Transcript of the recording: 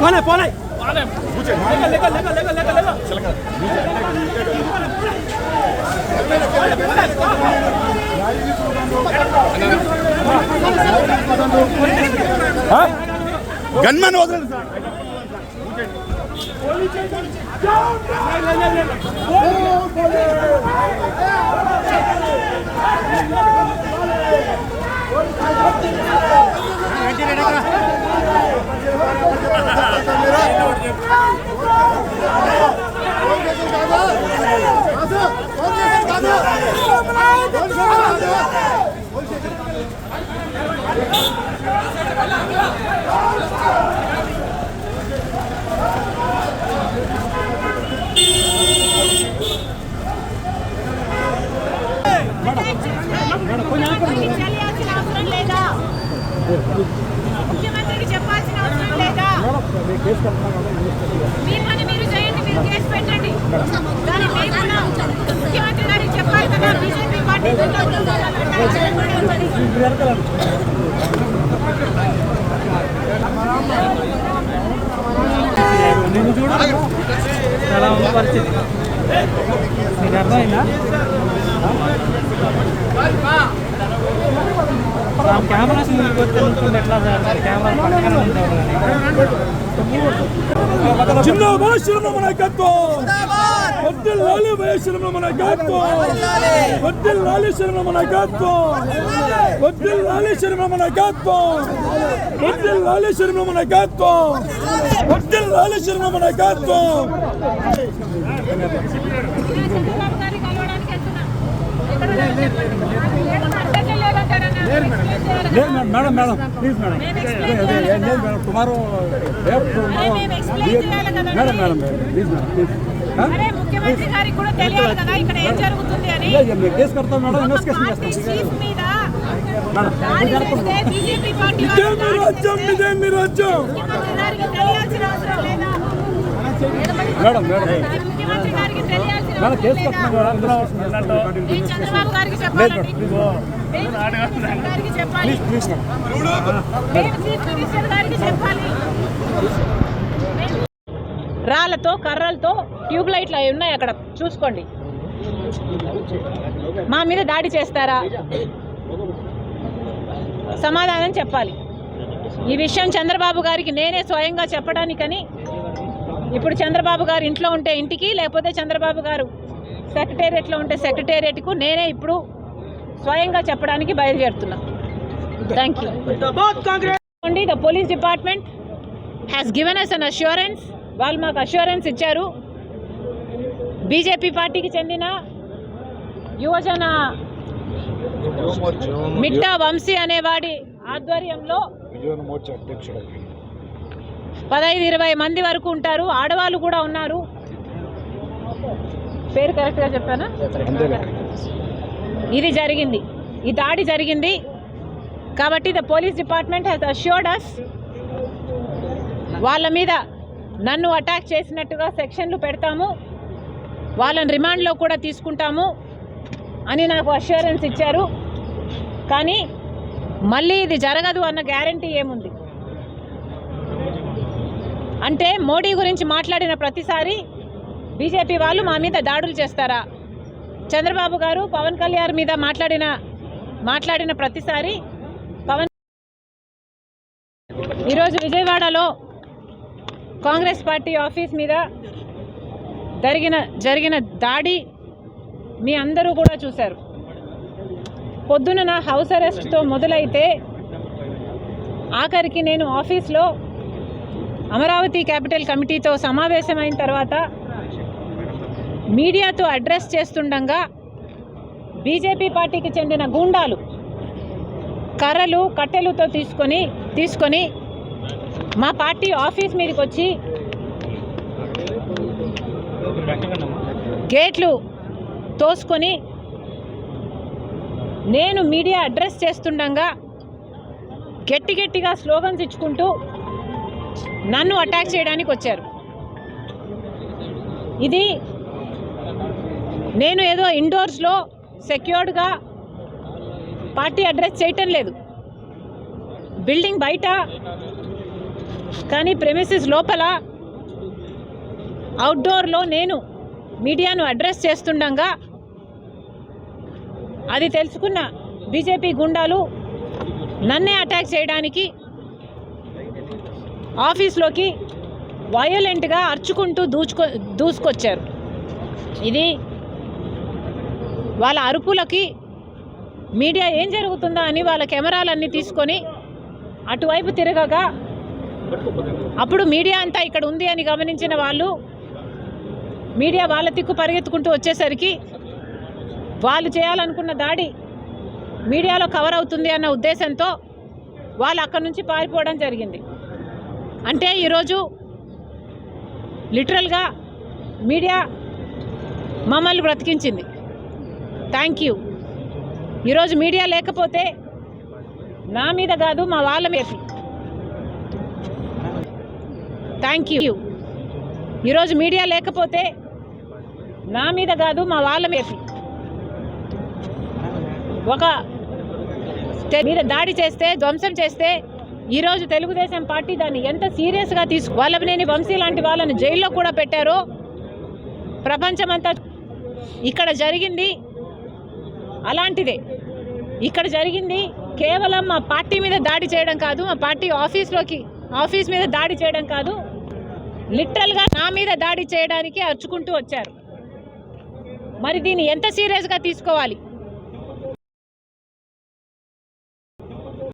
పోనే పోనే లెక్క లెక్క లెక్క గన్మన్ వదలండి సార్. ముఖ్యమంత్రికి తెలియాల్సిన అవసరం లేదా ముఖ్యమంత్రికి చెప్పాల్సిన అవసరం లేదా? మీ పని మీరు చేయండి మీరు కేసు పెట్టండి. కానీ మేము ముఖ్యమంత్రి గారికి చెప్పాలి కదా బీజేపీ పార్టీ నేను చూడ. ఎలా ఉన్న పరిస్థితి మీకు అర్థమైందా? ఆ కెమెరాస్ నిలుచుకుంటే ఎట్లా సార్? కెమెరా పక్కన ఉంటారు జిందాబాద్ శిరమ నాయకత్వం శిరమ నాయకత్వం వడ్డిల్లాలి శిరమ నాయకత్వం వడ్డిల్లాలి శిరమ నాయకత్వం వడ్డిల్లాలి శిరమ నాయకత్వం చంద్రబాబు గారిని కలవడానికి వెళ్తున్నాం ఎక్కడ ఉన్నారు చెప్పండి. ఏదో అడ్డంగా లేదంటారన్నా. లేదు madam madam madam please madam లేదు. Madam tomorrow. Madam madam please madam please ముఖ్యమంత్రి గారికి కూడా తెలియాలి కదా ఇక్కడ ఏం జరుగుతుంది అని. మేడం మేడం దాడి చేస్తే బీజేపీ పార్టీ ఇదే వాళ్ళు మీ రాజ్యం ఇదే మీ రాజ్యం. ముఖ్యమంత్రి గారికి తెలియాల్సిన అవసరం లేదా? మేడం కేసు చంద్రబాబు గారికి చెప్పాలండి గారికి చెప్పాలి. గారికి చెప్పాలి. రాళ్ళతో కర్రలతో ట్యూబ్ లైట్లు అవి ఉన్నాయి అక్కడ. చూసుకోండి. మా మీద దాడి చేస్తారా? సమాధానం చెప్పాలి. ఈ విషయం చంద్రబాబు గారికి నేనే స్వయంగా చెప్పడానికని. ఇప్పుడు చంద్రబాబు గారు ఇంట్లో ఉంటే ఇంటికి లేకపోతే చంద్రబాబు గారు సెక్రటేరియట్లో ఉంటే సెక్రటేరియట్కు నేనే ఇప్పుడు స్వయంగా చెప్పడానికి బయలుదేరుతున్నా. Thank you the police department has given us an assurance వాళ్ళు మాకు అష్యూరెన్స్ ఇచ్చారు. బీజేపీ పార్టీకి చెందిన యువజన మిట్టా వంశీ అనేవాడి ఆధ్వర్యంలో పదహైదు ఇరవై మంది వరకు ఉంటారు. ఆడవాళ్ళు కూడా ఉన్నారు. పేరు కరెక్ట్గా చెప్పానా? ఇది జరిగింది. ఈ దాడి జరిగింది. కాబట్టి the police department has assured us వాళ్ళ మీద నన్ను అటాక్ చేసినట్టుగా సెక్షన్లు పెడతాము. వాళ్ళని రిమాండ్లో కూడా తీసుకుంటాము అని నాకు అష్యూరెన్స్ ఇచ్చారు. కానీ మళ్ళీ ఇది జరగదు అన్న గ్యారంటీ ఏముంది? అంటే మోడీ గురించి మాట్లాడిన ప్రతిసారి బీజేపీ వాళ్ళు మా మీద దాడులు చేస్తారా? చంద్రబాబు గారు పవన్ కళ్యాణ్ మీద మాట్లాడిన మాట్లాడిన ప్రతిసారి పవన్ ఈరోజు విజయవాడలో కాంగ్రెస్ పార్టీ ఆఫీస్ మీద జరిగిన జరిగిన దాడి మీ అందరూ కూడా చూశారు. పొద్దున నా హౌస్ అరెస్ట్తో మొదలైతే ఆఖరికి నేను ఆఫీస్లో అమరావతి క్యాపిటల్ కమిటీతో సమావేశమైన తర్వాత మీడియాతో అడ్రస్ చేస్తుండగా బీజేపీ పార్టీకి చెందిన గూండాలు కర్రలు కట్టెలతో తీసుకొని తీసుకొని మా పార్టీ ఆఫీస్ మీదకి వచ్చి గేట్లు తోసుకొని నేను మీడియా అడ్రస్ చేస్తుండగా గట్టి గట్టిగా స్లోగన్స్ ఇచ్చుకుంటూ నన్ను అటాక్ చేయడానికి వచ్చారు. ఇది నేను ఏదో ఇండోర్స్లో సెక్యూర్డ్గా పార్టీ అడ్రస్ చేయటం లేదు. బిల్డింగ్ బయట కానీ ప్రెమిసిస్ లోపల అవుట్డోర్లో నేను మీడియాను అడ్రస్ చేస్తుండగా అది తెలుసుకున్న బీజేపీ గుండాలు నన్నే అటాక్ చేయడానికి ఆఫీస్లోకి వయోలెంట్గా అరుచుకుంటూ దూచుకో దూసుకొచ్చారు. ఇది వాళ్ళ అరుపులకి మీడియా ఏం జరుగుతుందా అని వాళ్ళ కెమెరాలన్నీ తీసుకొని అటువైపు తిరగగా అప్పుడు మీడియా అంతా ఇక్కడ ఉంది అని గమనించిన వాళ్ళు మీడియా వాళ్ళ తిక్కు పరిగెత్తుకుంటూ వచ్చేసరికి వాళ్ళు చేయాలనుకున్న దాడి మీడియాలో కవర్ అవుతుంది అన్న ఉద్దేశంతో వాళ్ళు అక్కడి నుంచి పారిపోవడం జరిగింది. అంటే ఈరోజు లిటరల్గా మీడియా మమ్మల్ని బ్రతికించింది. థ్యాంక్ యూ ఈరోజు మీడియా లేకపోతే నా మీద కాదు మా వాళ్ళ మీద. థ్యాంక్ యూ ఈరోజు మీడియా లేకపోతే నా మీద కాదు మా వాళ్ళ మీద. ఒక మీద దాడి చేస్తే ధ్వంసం చేస్తే ఈరోజు తెలుగుదేశం పార్టీ దాన్ని ఎంత సీరియస్గా తీసుకు వల్లభనేని వంశీ లాంటి వాళ్ళని జైల్లో కూడా పెట్టారో ప్రపంచమంతా ఇక్కడ జరిగింది అలాంటిదే. ఇక్కడ జరిగింది కేవలం మా పార్టీ మీద దాడి చేయడం కాదు మా పార్టీ ఆఫీస్లోకి ఆఫీస్ మీద దాడి చేయడం కాదు లిటరల్గా నా మీద దాడి చేయడానికి అర్చుకుంటూ వచ్చారు. మరి దీన్ని ఎంత సీరియస్గా తీసుకోవాలి?